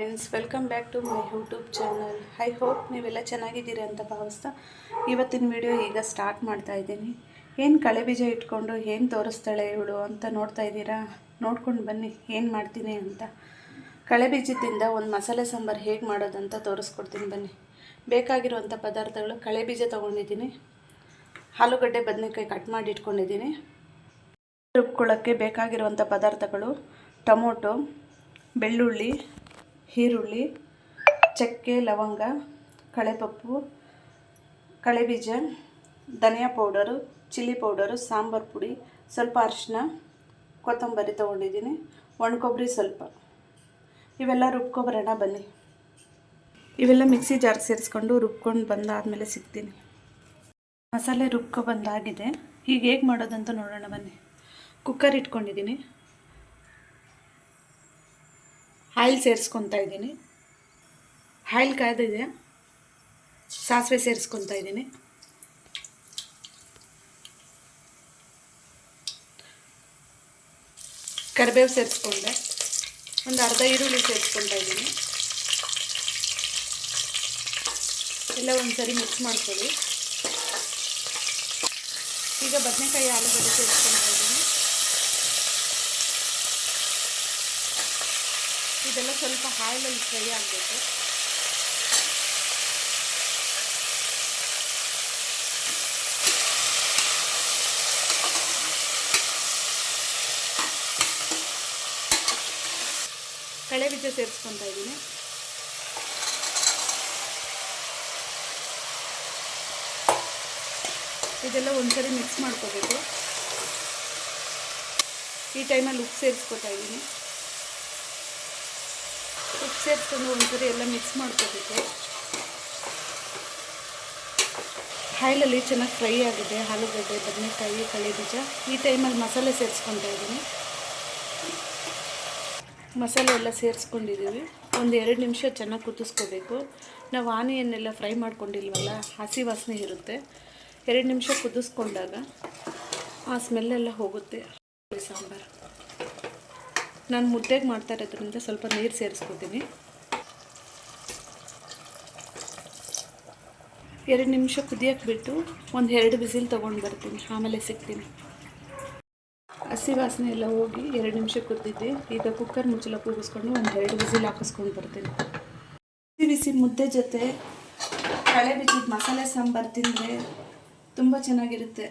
Friends welcome back to my YouTube channel I hope ನೀವೆಲ್ಲ ಚೆನ್ನಾಗಿದ್ದೀರಿ ಅಂತ ಭಾವಿಸ್ತಾ ಇವತ್ತಿನ ವಿಡಿಯೋ ಈಗ ಸ್ಟಾರ್ಟ್ ಮಾಡ್ತಾ ಇದ್ದೀನಿ. ಏನು ಕಳೆ ಬೀಜ ಇಟ್ಕೊಂಡು ಏನು ತೋರಿಸ್ತಾಳೆ ಇವಳು ಅಂತ ನೋಡ್ತಾ ಇದ್ದೀರಾ? ನೋಡ್ಕೊಂಡು ಬನ್ನಿ, ಏನು ಮಾಡ್ತೀನಿ ಅಂತ. ಕಳೆ ಬೀಜದಿಂದ ಒಂದು ಮಸಾಲೆ ಸಾಂಬಾರು ಹೇಗೆ ಮಾಡೋದಂತ ತೋರಿಸ್ಕೊಡ್ತೀನಿ ಬನ್ನಿ. ಬೇಕಾಗಿರುವಂಥ ಪದಾರ್ಥಗಳು ಕಳೆ ಬೀಜ ತೊಗೊಂಡಿದ್ದೀನಿ. ಆಲೂಗಡ್ಡೆ ಬದನೆಕಾಯಿ ಕಟ್ ಮಾಡಿ ಇಟ್ಕೊಂಡಿದ್ದೀನಿ. ರುಬ್ಕೊಳ್ಳೋಕ್ಕೆ ಬೇಕಾಗಿರುವಂಥ ಪದಾರ್ಥಗಳು ಟೊಮೊಟೊ, ಬೆಳ್ಳುಳ್ಳಿ ಈರುಳ್ಳಿ, ಚಕ್ಕೆ, ಲವಂಗ, ಕಳೆಪಪ್ಪು, ಕಳೆಬೀಜ, ಧನಿಯಾ ಪೌಡರು, ಚಿಲ್ಲಿ ಪೌಡರು, ಸಾಂಬಾರು ಪುಡಿ, ಸ್ವಲ್ಪ ಅರಿಶಿನ ಕೊತ್ತಂಬರಿ ತೊಗೊಂಡಿದ್ದೀನಿ. ಒಣಕೊಬ್ಬರಿ ಸ್ವಲ್ಪ. ಇವೆಲ್ಲ ರುಬ್ಕೊಬರೋಣ, ಬನ್ನಿ. ಇವೆಲ್ಲ ಮಿಕ್ಸಿ ಜಾರ್ ಸೇರಿಸ್ಕೊಂಡು ರುಬ್ಕೊಂಡು ಬಂದಾದಮೇಲೆ ಸಿಗ್ತೀನಿ. ಮಸಾಲೆ ರುಬ್ಕೊ ಬಂದಾಗಿದೆ. ಈಗ ಹೇಗೆ ಮಾಡೋದಂತ ನೋಡೋಣ, ಬನ್ನಿ. ಕುಕ್ಕರ್ ಇಟ್ಕೊಂಡಿದ್ದೀನಿ. ಆಯಿಲ್ ಸೇರಿಸ್ಕೊತಾ ಇದ್ದೀನಿ. ಆಯಿಲ್ ಕಾಯ್ದಿದೆ. ಸಾಸಿವೆ ಸೇರಿಸ್ಕೊತಾ ಇದ್ದೀನಿ. ಕರಿಬೇವು ಸೇರಿಸ್ಕೊಂಡೆ. ಒಂದು ಅರ್ಧ ಈರುಳ್ಳಿ ಸೇರಿಸ್ಕೊತಾ ಇದ್ದೀನಿ. ಎಲ್ಲ ಒಂದು ಸರಿ ಮಿಕ್ಸ್ ಮಾಡ್ಕೊಳ್ಳಿ. ಈಗ ಬದನೆಕಾಯಿ, ಆಲೂಗಡ್ಡೆ ಸೇರಿಸ್ಕೊತಾ ಇದ್ದೀನಿ. ಇದೆಲ್ಲ ಸ್ವಲ್ಪ ಆಯಿಲಲ್ಲಿ ಫ್ರೈ ಆಗಬೇಕು. ಕಳೆ ಬೀಜ ಸೇರಿಸ್ಕೊತಾ ಇದ್ದೀನಿ. ಇದೆಲ್ಲ ಒಂದ್ಸರಿ ಮಿಕ್ಸ್ ಮಾಡ್ಕೋಬೇಕು. ಈ ಟೈಮಲ್ಲಿ ಉಪ್ಪು ಸೇರಿಸ್ಕೊತಾ ಇದ್ದೀನಿ. ಸೇರಿಸ್ಕೊಂಡು ಒಂದ್ಸರಿ ಎಲ್ಲ ಮಿಕ್ಸ್ ಮಾಡ್ಕೋಬೇಕು. ಆಯಿಲಲ್ಲಿ ಚೆನ್ನಾಗಿ ಫ್ರೈ ಆಗಿದೆ, ಆಲೂಗಡ್ಡೆ, ಬದನೆಕಾಯಿ ಕಳೆ ಬೀಜ. ಈ ಟೈಮಲ್ಲಿ ಮಸಾಲೆ ಸೇರಿಸ್ಕೊತಾ ಇದ್ದೀನಿ. ಮಸಾಲೆ ಎಲ್ಲ ಸೇರಿಸ್ಕೊಂಡಿದ್ದೀವಿ. ಒಂದು ಎರಡು ನಿಮಿಷ ಚೆನ್ನಾಗಿ ಕುದಿಸ್ಕೋಬೇಕು. ನಾವು ಆನಿಯನ್ನೆಲ್ಲ ಫ್ರೈ ಮಾಡ್ಕೊಂಡಿಲ್ವಲ್ಲ, ಹಸಿ ವಾಸನೆ ಇರುತ್ತೆ. ಎರಡು ನಿಮಿಷ ಕುದಿಸ್ಕೊಂಡಾಗ ಆ ಸ್ಮೆಲ್ಲೆಲ್ಲ ಹೋಗುತ್ತೆ. ಸಾಂಬಾರು. ನಾನು ಮುದ್ದೆಗೆ ಮಾಡ್ತಾ ಇರೋದ್ರಿಂದ ಸ್ವಲ್ಪ ನೀರು ಸೇರಿಸ್ಕೊತೀನಿ. ಎರಡು ನಿಮಿಷ ಕುದಿಯೋಕ್ಕೆ ಬಿಟ್ಟು ಒಂದು ಎರಡು ಬಿಸಿಲು ತೊಗೊಂಡು ಬರ್ತೀನಿ, ಆಮೇಲೆ ಸಿಗ್ತೀನಿ. ಹಸಿ ವಾಸನೆ ಎಲ್ಲ ಹೋಗಿ ಎರಡು ನಿಮಿಷ ಕುದ್ದಿದ್ದೆ, ಈಗ ಕುಕ್ಕರ್ ಮುಚ್ಚಲ ಕೂಗಿಸ್ಕೊಂಡು ಒಂದು ಎರಡು ಬಿಸಿಲು ಹಾಕಿಸ್ಕೊಂಡು ಬರ್ತೀನಿ. ಬಿಸಿ ಬಿಸಿ ಮುದ್ದೆ ಜೊತೆ ಕಳೆ ಬಿಸಿದ ಮಸಾಲೆ ಸಾಂಬಾರು ತಿಂದರೆ ತುಂಬ ಚೆನ್ನಾಗಿರುತ್ತೆ.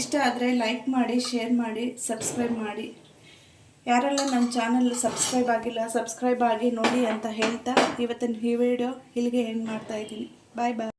ಇಷ್ಟ ಆದರೆ ಲೈಕ್ ಮಾಡಿ ಶೇರ್ ಮಾಡಿ ಸಬ್ಸ್ಕ್ರೈಬ್ ಮಾಡಿ. ಯಾರೆಲ್ಲ ನನ್ನ ಚಾನಲ್ ಸಬ್ಸ್ಕ್ರೈಬ್ ಆಗಿಲ್ಲ, ಸಬ್ಸ್ಕ್ರೈಬ್ ಆಗಿ ನೋಡಿ ಅಂತ ಹೇಳ್ತಾ ಇವತ್ತಿನ ಈ ವಿಡಿಯೋ ಇಲ್ಲಿಗೆ ಎಂಡ್ ಮಾಡ್ತಾ ಇದ್ದೀನಿ. ಬಾಯ್ ಬಾಯ್